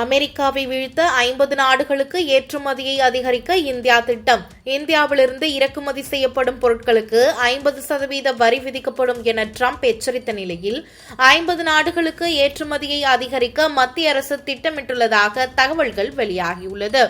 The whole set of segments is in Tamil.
அமெரிக்காவை வீழ்த்த ஐம்பது நாடுகளுக்கு ஏற்றுமதியை அதிகரிக்க இந்தியா திட்டம். இந்தியாவிலிருந்து இறக்குமதி செய்யப்படும் பொருட்களுக்கு ஐம்பது சதவீத வரி விதிக்கப்படும் என ட்ரம்ப் எச்சரித்த நிலையில் ஐம்பது நாடுகளுக்கு ஏற்றுமதியை அதிகரிக்க மத்திய அரசு திட்டமிட்டுள்ளதாக தகவல்கள் வெளியாகியுள்ளது.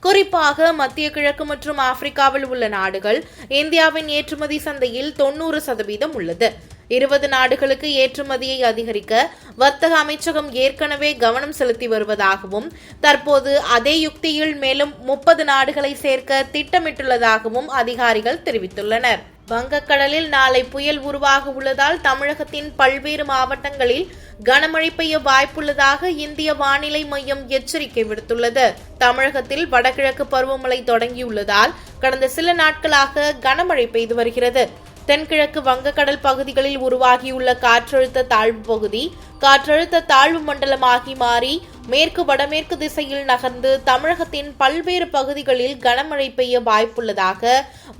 குறிப்பாக மத்திய கிழக்கு மற்றும் ஆப்பிரிக்காவில் உள்ள நாடுகள் இந்தியாவின் ஏற்றுமதி சந்தையில் தொன்னூறு சதவீதம் உள்ளது. இருபது நாடுகளுக்கு ஏற்றுமதியை அதிகரிக்க வர்த்தக அமைச்சகம் ஏற்கனவே கவனம் செலுத்தி வருவதாகவும் தற்போது அதே யுக்தியில் மேலும் முப்பது நாடுகளை சேர்க்க திட்டமிட்டுள்ளதாகவும் அதிகாரிகள் தெரிவித்துள்ளனர். வங்கக்கடலில் நாளை புயல் உருவாக உள்ளதால் தமிழகத்தின் பல்வேறு மாவட்டங்களில் கனமழை பெய்ய வாய்ப்புள்ளதாக இந்திய வானிலை மையம் எச்சரிக்கை விடுத்துள்ளது. தமிழகத்தில் வடகிழக்கு பருவமழை தொடங்கியுள்ளதால் கடந்த சில நாட்களாக கனமழை பெய்து வருகிறது. தென்கிழக்கு வங்கக்கடல் பகுதிகளில் உருவாகியுள்ள காற்றழுத்த தாழ்வு பகுதி காற்றழுத்த தாழ்வு மண்டலமாகி மாறி மேற்கு வடமேற்கு திசையில் நகர்ந்து தமிழகத்தின் பல்வேறு பகுதிகளில் கனமழை பெய்ய வாய்ப்புள்ளதாக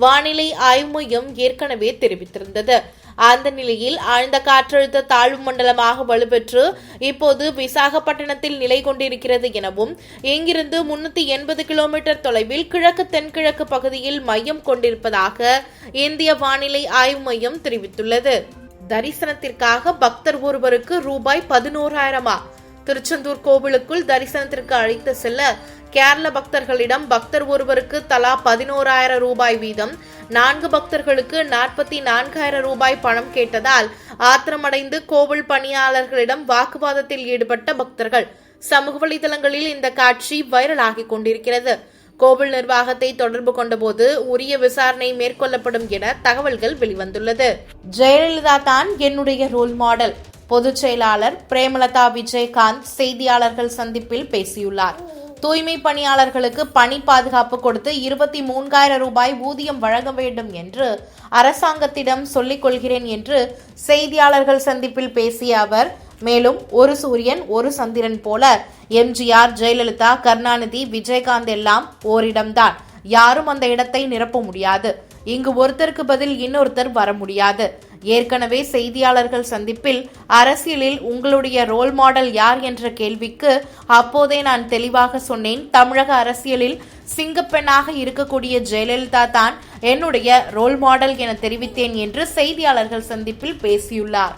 வானிலை ஆய்வு மையம் ஏற்கனவே தெரிவித்திருந்தது. அந்த நிலையில் ஆழ்ந்த காற்றழுத்த தாழ்வு மண்டலமாக வலுப்பெற்று இப்போது விசாகப்பட்டினத்தில் நிலை கொண்டிருக்கிறது எனவும் இங்கிருந்து முன்னூத்தி எண்பது கிலோமீட்டர் தொலைவில் கிழக்கு தென்கிழக்கு பகுதியில் மையம் கொண்டிருப்பதாக இந்திய வானிலை ஆய்வு மையம் தெரிவித்துள்ளது. தரிசனத்திற்காக பக்தர் ஒருவருக்கு ரூபாய் பதினோராயிரமா? திருச்செந்தூர் கோவிலுக்குள் தரிசனத்திற்கு அழைத்து செல்ல கேரள பக்தர்களிடம் பக்தர் ஒருவருக்கு தலா பதினோராயிரம் ரூபாய் வீதம் நான்கு பக்தர்களுக்கு நாற்பத்தி நான்காயிரம் ரூபாய் பணம் கேட்டதால் ஆத்திரமடைந்து கோவில் பணியாளர்களிடம் வாக்குவாதத்தில் ஈடுபட்ட பக்தர்கள். சமூக வலைதளங்களில் இந்த காட்சி வைரலாகிக் கொண்டிருக்கிறது. கோவில் நிர்வாகத்தை தொடர்பு கொண்டபோது உரிய விசாரணை மேற்கொள்ளப்படும் என தகவல்கள் வெளிவந்துள்ளது. ஜெயலலிதா தான் என்னுடைய ரோல் மாடல் பொதுச் செயலாளர் பிரேமலதா விஜயகாந்த் செய்தியாளர்கள் சந்திப்பில் பேசியுள்ளார். தூய்மை பணியாளர்களுக்கு பணி பாதுகாப்பு கொடுத்து இருபத்தி மூன்றாயிரம் ரூபாய் ஊதியம் வழங்க வேண்டும் என்று அரசாங்கத்திடம் சொல்லிக் கொள்கிறேன் என்று செய்தியாளர்கள் சந்திப்பில் பேசிய அவர் மேலும் ஒரு சூரியன் ஒரு சந்திரன் போல எம்ஜிஆர் ஜெயலலிதா கருணாநிதி விஜயகாந்த் எல்லாம் ஓரிடம்தான். யாரும் அந்த இடத்தை நிரப்ப முடியாது. இங்கு ஒருத்தருக்கு பதில் இன்னொருத்தர் வர முடியாது. ஏற்கனவே செய்தியாளர்கள் சந்திப்பில் அரசியலில் உங்களுடைய ரோல் மாடல் யார் என்ற கேள்விக்கு அப்போதே நான் தெளிவாக சொன்னேன். தமிழக அரசியலில் சிங்கப்பெண்ணாக இருக்கக்கூடிய ஜெயலலிதா தான் என்னுடைய ரோல் மாடல் என தெரிவித்தேன் என்று செய்தியாளர்கள் சந்திப்பில் பேசியுள்ளார்.